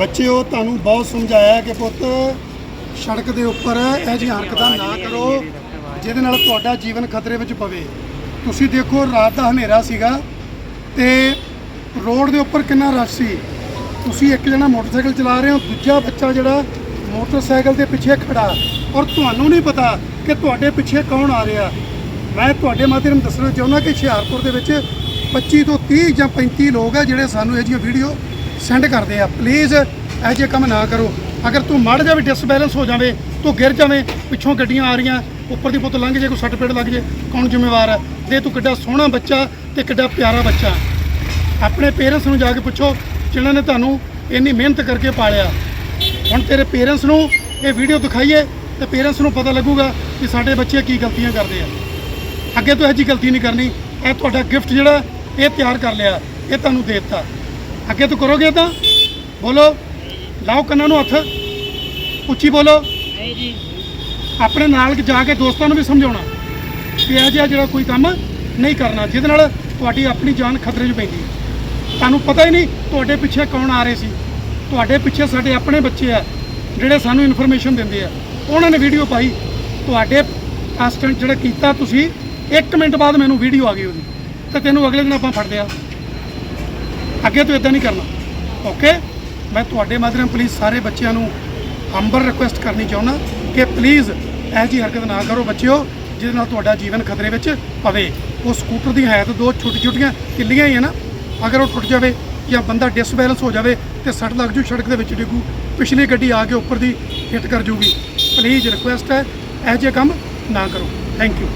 ਬੱਚਿਓ, ਤੁਹਾਨੂੰ ਬਹੁਤ ਸਮਝਾਇਆ ਕਿ ਪੁੱਤ, ਸੜਕ ਦੇ ਉੱਪਰ ਇਹ ਜਿਹੀ ਹਰਕਤਾਂ ਨਾ ਕਰੋ, ਜਿਹਦੇ ਨਾਲ ਤੁਹਾਡਾ ਜੀਵਨ ਖਤਰੇ ਵਿੱਚ ਪਵੇ। ਤੁਸੀਂ ਦੇਖੋ, ਰਾਤ ਦਾ ਹਨੇਰਾ ਸੀਗਾ ਤੇ ਰੋਡ ਦੇ ਉੱਪਰ ਕਿੰਨਾ ਰਸ਼ ਸੀ। ਤੁਸੀਂ ਇੱਕ ਜਣਾ ਮੋਟਰਸਾਈਕਲ ਚਲਾ ਰਹੇ ਹੋ, ਦੂਜਾ ਬੱਚਾ ਜਿਹੜਾ ਮੋਟਰਸਾਈਕਲ ਦੇ ਪਿੱਛੇ ਖੜਾ। ਔਰ ਤੁਹਾਨੂੰ ਨਹੀਂ ਪਤਾ ਕਿ ਤੁਹਾਡੇ ਪਿੱਛੇ ਕੌਣ ਆ ਰਿਹਾ। ਮੈਂ ਤੁਹਾਡੇ ਮਾਧਿਅਮ ਦੱਸਣਾ ਚਾਹੁੰਦਾ ਕਿ ਹੁਸ਼ਿਆਰਪੁਰ ਦੇ ਵਿੱਚ 25 ਤੋਂ 30 ਜਾਂ 35 ਲੋਕ ਆ ਜਿਹੜੇ ਸਾਨੂੰ ਇਹ ਜਿਹੀਆਂ ਵੀਡੀਓ ਸੈਂਡ ਕਰਦੇ ਆ। ਪਲੀਜ਼ ਇਹ ਜਿਹੇ ਕੰਮ ਨਾ ਕਰੋ। ਅਗਰ ਤੂੰ ਮੜ ਜਾਵੇ ਡਿਸਬੈਲੈਂਸ ਹੋ ਜਾਵੇ, ਤੂੰ ਗਿਰ ਜਾਵੇਂ, ਪਿੱਛੋਂ ਗੱਡੀਆਂ ਆ ਰਹੀਆਂ, ਉੱਪਰ ਦੀ ਪੁੱਤ ਲੰਘ ਜੇ, ਕੋਈ ਸੱਟ ਪੇੜ ਲੱਗ ਜੇ, ਕੌਣ ਜ਼ਿੰਮੇਵਾਰ ਹੈ ਦੇ ਤੂੰ ਕਿੱਡਾ ਸੋਹਣਾ ਬੱਚਾ ਤੇ ਕਿੱਡਾ ਪਿਆਰਾ ਬੱਚਾ। ਆਪਣੇ ਪੇਰੈਂਟਸ ਨੂੰ ਜਾ ਕੇ ਪੁੱਛੋ, ਜਿਨ੍ਹਾਂ ਨੇ ਤੁਹਾਨੂੰ ਇੰਨੀ ਮਿਹਨਤ ਕਰਕੇ ਪਾਲਿਆ। ਹੁਣ ਤੇਰੇ ਪੇਰੈਂਟਸ ਨੂੰ ਇਹ ਵੀਡੀਓ ਦਿਖਾਈਏ, ਤੇ ਪੇਰੈਂਟਸ ਨੂੰ ਪਤਾ ਲੱਗੂਗਾ ਕਿ ਸਾਡੇ ਬੱਚੇ ਕੀ ਗਲਤੀਆਂ ਕਰਦੇ ਆ। ਅੱਗੇ ਤੋਂ ਇਹ ਜੀ ਗਲਤੀ ਨਹੀਂ ਕਰਨੀ। ਇਹ ਤੁਹਾਡਾ ਗਿਫਟ ਜਿਹੜਾ, ਇਹ ਤਿਆਰ ਕਰ ਲਿਆ। ਇਹ ਤੁਹਾਨੂੰ ਦੇ ਦਿੱਤਾ। ਅੱਗੇ ਤੋਂ ਕਰੋਗੇ ਤਾਂ? ਬੋਲੋ ਲਾਓ ਕੰਨਾਂ ਨੂੰ ਹੱਥ। ਉੱਚੀ ਬੋਲੋ। ਨਹੀਂ ਜੀ। ਆਪਣੇ ਨਾਲ ਜਾ ਕੇ ਦੋਸਤਾਂ ਨੂੰ ਵੀ ਸਮਝਾਉਣਾ। ਕਿ ਇਹ ਜਿਹਾ ਜਿਹੜਾ ਕੋਈ ਕੰਮ ਨਹੀਂ ਕਰਨਾ ਜਿਹਦੇ ਨਾਲ ਤੁਹਾਡੀ ਆਪਣੀ ਜਾਨ ਖਤਰੇ 'ਚ ਪੈਂਦੀ ਹੈ। ਤੁਹਾਨੂੰ ਪਤਾ ਹੀ ਨਹੀਂ ਤੁਹਾਡੇ ਪਿੱਛੇ ਕੌਣ ਆ ਰਹੇ ਸੀ। ਤੁਹਾਡੇ ਪਿੱਛੇ ਸਾਡੇ ਆਪਣੇ ਬੱਚੇ ਆ ਜਿਹੜੇ ਸਾਨੂੰ ਇਨਫੋਰਮੇਸ਼ਨ ਦਿੰਦੇ ਆ। ਉਹਨਾਂ ਨੇ ਵੀਡੀਓ ਪਾਈ। ਤੁਹਾਡੇ ਅਸਿਸਟੈਂਟ ਜਿਹੜਾ ਕੀਤਾ ਤੁਸੀਂ 1 ਮਿੰਟ ਬਾਅਦ ਮੈਨੂੰ ਵੀਡੀਓ ਆ ਗਈ ਉਹਦੀ। ਤੇ ਤੈਨੂੰ ਅਗਲੇ ਦਿਨ ਆਪਾਂ ਫੜਦੇ ਆ। ਅੱਗੇ ਤੋਂ ਇਦਾਂ ਨਹੀਂ ਕਰਨਾ। ਓਕੇ ਮੈਂ ਤੁਹਾਡੇ ਮਾਧਿਅਮ ਪਲੀਜ਼ ਸਾਰੇ ਬੱਚਿਆਂ ਨੂੰ ਹੰਬਲ ਰਿਕੁਐਸਟ ਕਰਨੀ ਚਾਹੁੰਦਾ ਕਿ ਪਲੀਜ਼ ਇਹ ਜੀ ਹਰਕਤ ਨਾ ਕਰੋ ਬੱਚਿਓ, ਜਿਹਦੇ ਨਾਲ ਤੁਹਾਡਾ ਜੀਵਨ ਖਤਰੇ ਵਿੱਚ ਪਵੇ। ਉਹ ਸਕੂਟਰ ਦੀ ਹੈ ਤਾਂ ਦੋ ਛੋਟੀ ਛੋਟੀਆਂ ਕਿੱਲੀਆਂ ਹੀ ਹੈ ਨਾ। ਅਗਰ ਉਹ ਟੁੱਟ ਜਾਵੇ ਜਾਂ ਬੰਦਾ ਡਿਸਬੈਲੈਂਸ ਹੋ ਜਾਵੇ ਤੇ ਸੱਟ ਲੱਗ ਜੂ, ਸੜਕ ਦੇ ਵਿੱਚ ਡਿੱਗੂ, ਪਿਛਲੀ ਗੱਡੀ ਆ ਕੇ ਉੱਪਰ ਦੀ ਹਿੱਟ ਕਰ ਜੂਗੀ। ਪਲੀਜ਼ ਰਿਕੁਐਸਟ ਹੈ, ਇਹ ਜਿਹੇ ਕੰਮ ਨਾ ਕਰੋ। Thank you